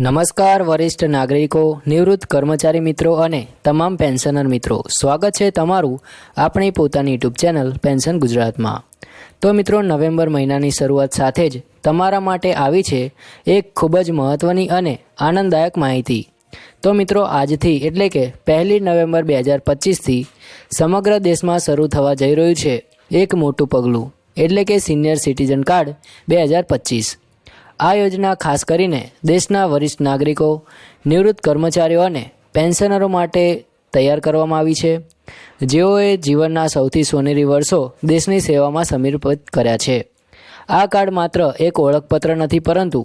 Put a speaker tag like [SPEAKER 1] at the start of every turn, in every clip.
[SPEAKER 1] નમસ્કાર, વરિષ્ઠ નાગરિકો, નિવૃત્ત કર્મચારી મિત્રો અને તમામ પેન્શનર મિત્રો. સ્વાગત છે તમારું આપણી પોતાની યુટ્યુબ ચેનલ પેન્શન ગુજરાતમાં. તો મિત્રો, નવેમ્બર મહિનાની શરૂઆત સાથે જ તમારા માટે આવી છે એક ખૂબ જ મહત્ત્વની અને આનંદદાયક માહિતી. તો મિત્રો, આજથી એટલે કે પહેલી નવેમ્બર બે હજાર પચીસથી સમગ્ર દેશમાં શરૂ થવા જઈ રહ્યું છે એક મોટું પગલું. એટલે કે સિનિયર સિટીઝન કાર્ડ બે હજાર પચીસ. આ યોજના ખાસ કરીને દેશના વરિષ્ઠ નાગરિકો, નિવૃત્ત કર્મચારીઓ અને પેન્શનરો માટે તૈયાર કરવામાં આવી છે. જેઓએ જીવનના સૌથી સોનેરી વર્ષો દેશની સેવામાં સમર્પિત કર્યા છે. આ કાર્ડ માત્ર એક ઓળખપત્ર નથી, પરંતુ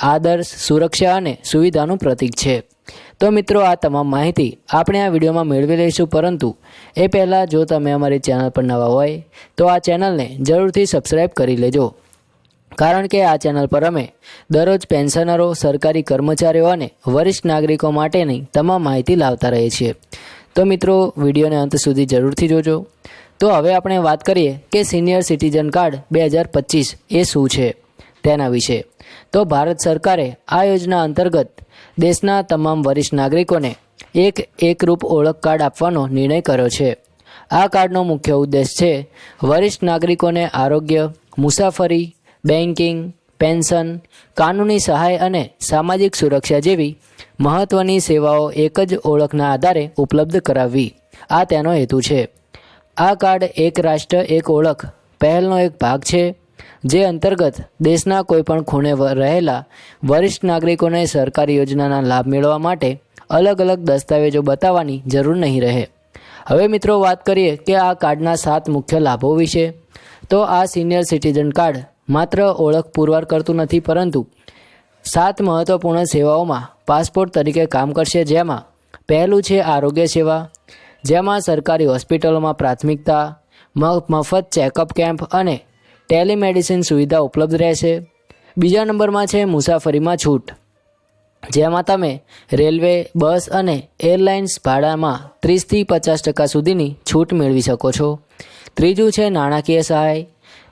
[SPEAKER 1] આદર્શ સુરક્ષા અને સુવિધાનું પ્રતીક છે. તો મિત્રો, આ તમામ માહિતી આપણે આ વિડીયોમાં મેળવી લઈશું, પરંતુ એ પહેલાં જો તમે અમારી ચેનલ પર નવા હોય, તો આ ચેનલને જરૂરથી સબસ્ક્રાઈબ કરી લેજો. કારણ કે આ ચેનલ પર અમે દરરોજ પેન્શનરો, સરકારી કર્મચારીઓ અને વરિષ્ઠ નાગરિકો માટેની તમામ માહિતી લાવતા રહીએ છીએ. તો મિત્રો, વિડીયોને અંત સુધી જરૂરથી જોજો. તો હવે આપણે વાત કરીએ કે સિનિયર સિટીઝન કાર્ડ બે હજાર પચીસ એ શું છે તેના વિશે. તો ભારત સરકારે આ યોજના અંતર્ગત દેશના તમામ વરિષ્ઠ નાગરિકોને એક એકરૂપ ઓળખ કાર્ડ આપવાનો નિર્ણય કર્યો છે. આ કાર્ડનો મુખ્ય ઉદ્દેશ છે વરિષ્ઠ નાગરિકોને આરોગ્ય, મુસાફરી બેન્કિંગ પેન્શન, કાનૂની સહાય અને સામાજિક સુરક્ષા જેવી મહત્ત્વની સેવાઓ એક જ ઓળખના આધારે ઉપલબ્ધ કરાવવી. આ તેનો હેતુ છે. આ કાર્ડ એક રાષ્ટ્ર, એક ઓળખ, પહેલનો એક ભાગ છે, જે અંતર્ગત દેશના કોઈપણ ખૂણે રહેલા વરિષ્ઠ નાગરિકોને સરકારી યોજનાના લાભ મેળવવા માટે અલગ અલગ દસ્તાવેજો બતાવવાની જરૂર નહીં રહે. હવે મિત્રો વાત કરીએ કે આ કાર્ડના સાત મુખ્ય લાભો વિશે. તો આ સિનિયર સિટીઝન કાર્ડ માત્ર ઓળખ પુરવાર કરતું નથી, પરંતુ સાત મહત્વપૂર્ણ સેવાઓમાં પાસપોર્ટ તરીકે કામ કરશે, જેમાં પહેલું છે આરોગ્ય સેવા, જેમાં સરકારી હોસ્પિટલોમાં પ્રાથમિકતા મફત ચેકઅપ કેમ્પ અને ટેલિમેડિસિન સુવિધા ઉપલબ્ધ રહેશે. બીજા નંબરમાં છે મુસાફરીમાં છૂટ, જેમાં તમે રેલવે, બસ અને એરલાઇન્સ ભાડામાં ત્રીસથી પચાસ ટકા સુધીની છૂટ મેળવી શકો છો. ત્રીજું છે નાણાકીય સહાય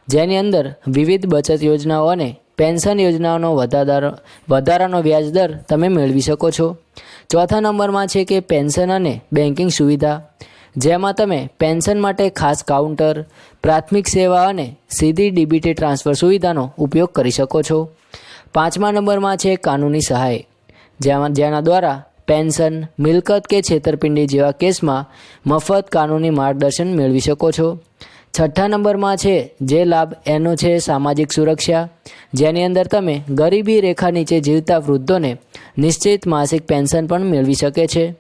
[SPEAKER 1] જેની અંદર વિવિધ બચત યોજનાઓ અને પેન્શન યોજનાઓનો વધારો વધારાનો વ્યાજ દર તમે મેળવી શકો છો. ચોથા નંબરમાં છે કે પેન્શન અને બેન્કિંગ સુવિધા. જેમાં તમે પેન્શન માટે ખાસ કાઉન્ટર, પ્રાથમિક સેવા અને સીધી ડીબીટી ટ્રાન્સફર સુવિધાનો ઉપયોગ કરી શકો છો. પાંચમા નંબરમાં છે કાનૂની સહાય. જેમાં જેના દ્વારા પેન્શન, મિલકત કે છેતરપિંડી જેવા કેસમાં મફત કાનૂની માર્ગદર્શન મેળવી શકો છો. છઠ્ઠા નંબરમાં છે, જે લાભ એનો છે સામાજિક સુરક્ષા. જેની અંદર તમે ગરીબી રેખા નીચે જીવતા વૃદ્ધોને નિશ્ચિત માસિક પેન્શન પણ મેળવી શકે છે.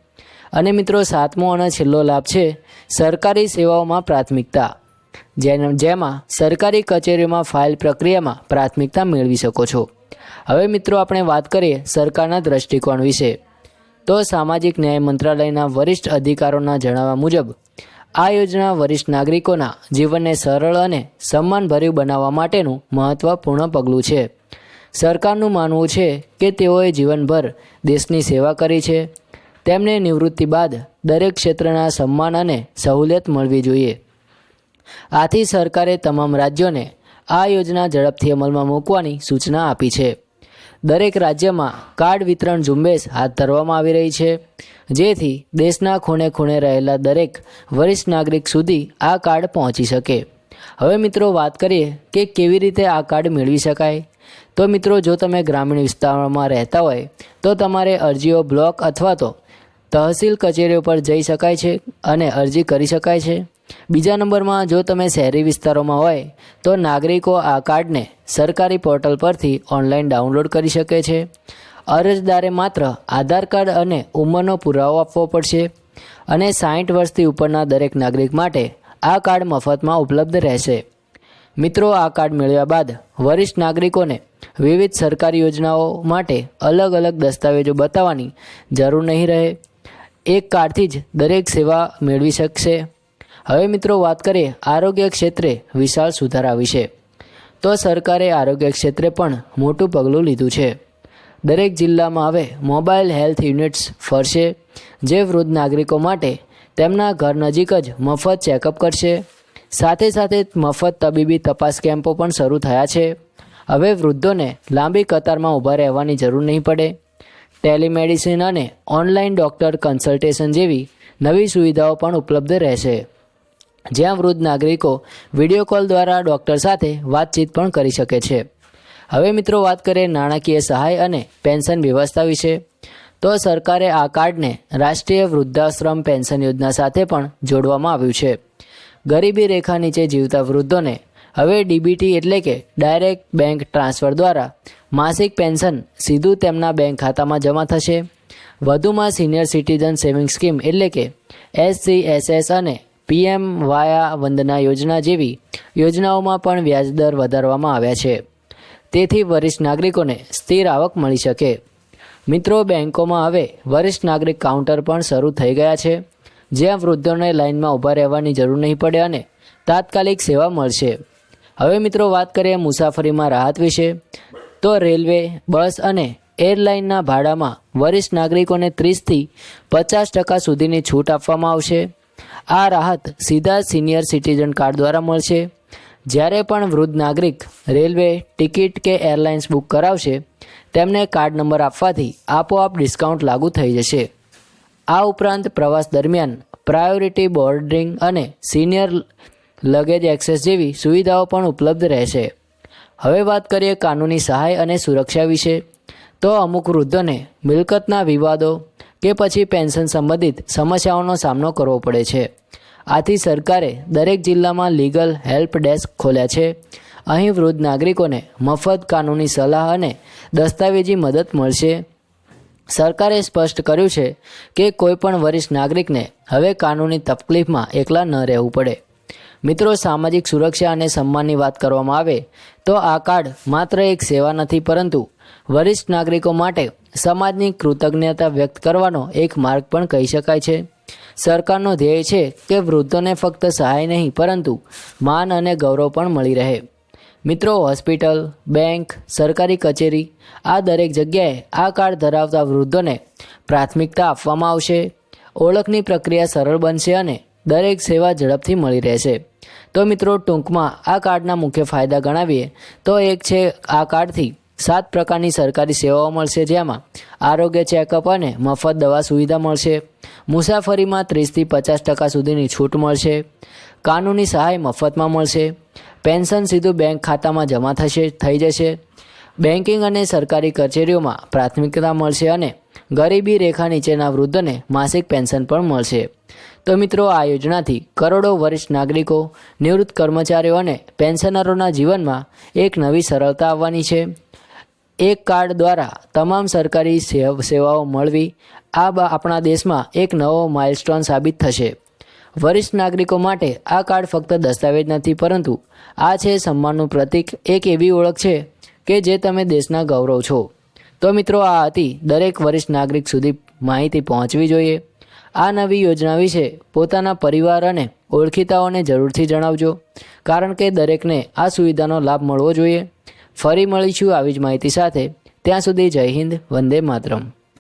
[SPEAKER 1] અને મિત્રો, સાતમો અને છેલ્લો લાભ છે, સરકારી સેવાઓમાં પ્રાથમિકતા. જેમાં સરકારી કચેરીઓમાં ફાઇલ પ્રક્રિયામાં પ્રાથમિકતા મેળવી શકો છો. હવે મિત્રો, આપણે વાત કરીએ સરકારના દ્રષ્ટિકોણ વિશે. તો સામાજિક ન્યાય મંત્રાલયના વરિષ્ઠ અધિકારોના જણાવ્યા મુજબ આ યોજના વરિષ્ઠ નાગરિકોના જીવનને સરળ અને સન્માનભર્યું બનાવવા માટેનું મહત્વપૂર્ણ પગલું છે. સરકારનું માનવું છે કે તેઓએ જીવનભર દેશની સેવા કરી છે. તેમને નિવૃત્તિ બાદ દરેક ક્ષેત્રના સન્માન અને સહુલિયત મળવી જોઈએ. આથી સરકારે તમામ રાજ્યોને આ યોજના ઝડપથી અમલમાં મૂકવાની સૂચના આપી છે. દરેક રાજ્યમાં કાર્ડ વિતરણ ઝુંબેશ હાથ ધરવામાં આવી રહી છે. જેથી દેશના ખૂણે ખૂણે રહેલા દરેક વરિષ્ઠ નાગરિક સુધી આ કાર્ડ પહોંચી શકે. હવે મિત્રો વાત કરીએ કે કેવી રીતે આ કાર્ડ મેળવી શકાય. તો મિત્રો, જો તમે ગ્રામીણ વિસ્તારોમાં રહેતા હોય, તો તમારે અરજીઓ બ્લોક અથવા તો તહસીલ કચેરીઓ પર જઈ શકાય છે અને અરજી કરી શકાય છે. બીજા નંબરમાં, જો તમે શહેરી વિસ્તારોમાં હોય, તો નાગરિકો આ કાર્ડને સરકારી પોર્ટલ પરથી ઓનલાઈન ડાઉનલોડ કરી શકે છે. અરજદારે માત્ર આધાર કાર્ડ અને ઉંમરનો પુરાવો આપવો પડશે અને સાઠ વર્ષથી ઉપરના દરેક નાગરિક માટે આ કાર્ડ મફતમાં ઉપલબ્ધ રહેશે. મિત્રો, આ કાર્ડ મેળવ્યા બાદ વરિષ્ઠ નાગરિકોને વિવિધ સરકારી યોજનાઓ માટે અલગ અલગ દસ્તાવેજો બતાવવાની જરૂર નહીં રહે. એક કાર્ડથી જ દરેક સેવા મેળવી શકશે. હવે મિત્રો, વાત કરીએ આરોગ્ય ક્ષેત્રે વિશાળ સુધારા વિશે. તો સરકારે આરોગ્ય ક્ષેત્રે પણ મોટું પગલું લીધું છે. દરેક જિલ્લામાં હવે મોબાઈલ હેલ્થ યુનિટ્સ ફરશે, જે વૃદ્ધ નાગરિકો માટે તેમના ઘર નજીક જ મફત ચેકઅપ કરશે. સાથે સાથે મફત તબીબી તપાસ કેમ્પો પણ શરૂ થયા છે. હવે વૃદ્ધોને લાંબી કતારમાં ઊભા રહેવાની જરૂર નહીં પડે. ટેલિમેડિસિન અને ઓનલાઈન ડૉક્ટર કન્સલ્ટેશન જેવી નવી સુવિધાઓ પણ ઉપલબ્ધ રહેશે. જ્યાં વૃદ્ધ નાગરિકો વીડિયો કોલ દ્વારા ડૉક્ટર સાથે વાતચીત પણ કરી શકે છે. હવે મિત્રો વાત કરીએ નાણાકીય સહાય અને પેન્શન વ્યવસ્થા વિશે. તો સરકારે આ કાર્ડને રાષ્ટ્રીય વૃદ્ધાશ્રમ પેન્શન યોજના સાથે પણ જોડવામાં આવ્યું છે. ગરીબી રેખા નીચે જીવતા વૃદ્ધોને હવે ડીબીટી એટલે કે ડાયરેક્ટ બેંક ટ્રાન્સફર દ્વારા માસિક પેન્શન સીધું તેમના બેંક ખાતામાં જમા થશે. વધુમાં સિનિયર સિટીઝન સેવિંગ સ્કીમ એટલે કે એસસીએસએસ અને પીએમ વાયા વંદના યોજના જેવી યોજનાઓમાં પણ વ્યાજદર વધારવામાં આવ્યા છે. તેથી વરિષ્ઠ નાગરિકોને સ્થિર આવક મળી શકે. મિત્રો, બેંકોમાં હવે વરિષ્ઠ નાગરિક કાઉન્ટર પણ શરૂ થઈ ગયા છે. જ્યાં વૃદ્ધોને લાઇનમાં ઊભા રહેવાની જરૂર નહીં પડે અને તાત્કાલિક સેવા મળશે. હવે મિત્રો, વાત કરીએ મુસાફરીમાં રાહત વિશે. તો રેલવે, બસ અને એરલાઇનના ભાડામાં વરિષ્ઠ નાગરિકોને ત્રીસથી પચાસ ટકા સુધીની છૂટ આપવામાં આવશે. આ રાહત સીધા સિનિયર સિટીઝન કાર્ડ દ્વારા મળશે. જ્યારે પણ વૃદ્ધ નાગરિક રેલવે ટિકિટ કે એરલાઇન્સ બુક કરાવશે, તેમને કાર્ડ નંબર આપવાથી આપોઆપ ડિસ્કાઉન્ટ લાગુ થઈ જશે. આ ઉપરાંત પ્રવાસ દરમિયાન પ્રાયોરિટી બોર્ડિંગ અને સિનિયર લગેજ એક્સેસ જેવી સુવિધાઓ પણ ઉપલબ્ધ રહેશે. હવે વાત કરીએ કાનૂની સહાય અને સુરક્ષા વિશે, તો અમુક વૃદ્ધોને મિલકતના વિવાદો કે પછી પેન્શન સંબંધિત સમસ્યાઓનો સામનો કરવો પડે છે. આથી સરકારે દરેક જિલ્લામાં લીગલ હેલ્પ ડેસ્ક ખોલ્યા છે. અહીં વૃદ્ધ નાગરિકોને મફત કાનૂની સલાહ અને દસ્તાવેજી મદદ મળશે. સરકારે સ્પષ્ટ કર્યું છે કે કોઈપણ વરિષ્ઠ નાગરિકને હવે કાનૂની તકલીફમાં એકલા ન રહેવું પડે. મિત્રો, સામાજિક સુરક્ષા અને સન્માનની વાત કરવામાં આવે તો આ કાર્ડ માત્ર એક સેવા નથી, પરંતુ વરિષ્ઠ નાગરિકો માટે સમાજની કૃતજ્ઞતા વ્યક્ત કરવાનો એક માર્ગ પણ કહી શકાય છે. સરકારનો ધ્યેય છે કે વૃદ્ધોને ફક્ત સહાય નહીં, પરંતુ માન અને ગૌરવ પણ મળી રહે. મિત્રો, હોસ્પિટલ, બેંક, સરકારી કચેરી, આ દરેક જગ્યાએ આ કાર્ડ ધરાવતા વૃદ્ધોને પ્રાથમિકતા આપવામાં આવશે. ઓળખની પ્રક્રિયા સરળ બનશે અને દરેક સેવા ઝડપથી મળી રહેશે. તો મિત્રો, ટૂંકમાં આ કાર્ડના મુખ્ય ફાયદા ગણાવીએ. તો એક છે આ કાર્ડથી સાત પ્રકારની સરકારી સેવાઓ મળશે જેમાં આરોગ્ય ચેકઅપ અને મફત દવા સુવિધા મળશે. મુસાફરીમાં ત્રીસથી પચાસ ટકા સુધીની છૂટ મળશે. કાનૂની સહાય મફતમાં મળશે. પેન્શન સીધું બેંક ખાતામાં જમા થશે, થઈ જશે. બેન્કિંગ અને સરકારી કચેરીઓમાં પ્રાથમિકતા મળશે અને ગરીબી રેખા નીચેના વૃદ્ધને માસિક પેન્શન પણ મળશે. તો મિત્રો, આ યોજનાથી કરોડો વરિષ્ઠ નાગરિકો, નિવૃત્ત કર્મચારીઓ અને પેન્શનરોના જીવનમાં એક નવી સરળતા આવવાની છે. એક કાર્ડ દ્વારા તમામ સરકારી સેવ- સેવાઓ મળવી, આ આપણા દેશમાં એક નવો માઇલસ્ટોન સાબિત થશે. વરિષ્ઠ નાગરિકો માટે આ કાર્ડ ફક્ત દસ્તાવેજ નથી, પરંતુ આ છે સન્માનનું પ્રતીક. એક એવી ઓળખ છે કે જે તમે દેશના ગૌરવ છો. તો મિત્રો, આ હતી દરેક વરિષ્ઠ નાગરિક સુધી માહિતી પહોંચવી જોઈએ. આ નવી યોજના વિશે પોતાના પરિવાર અને ઓળખીતાઓને જરૂરથી જણાવજો, કારણ કે દરેકને આ સુવિધાનો લાભ મળવો જોઈએ. ફરી મળીશું આવી જ માહિતી સાથે. ત્યાં સુધી જય હિન્દ વંદે માતરમ.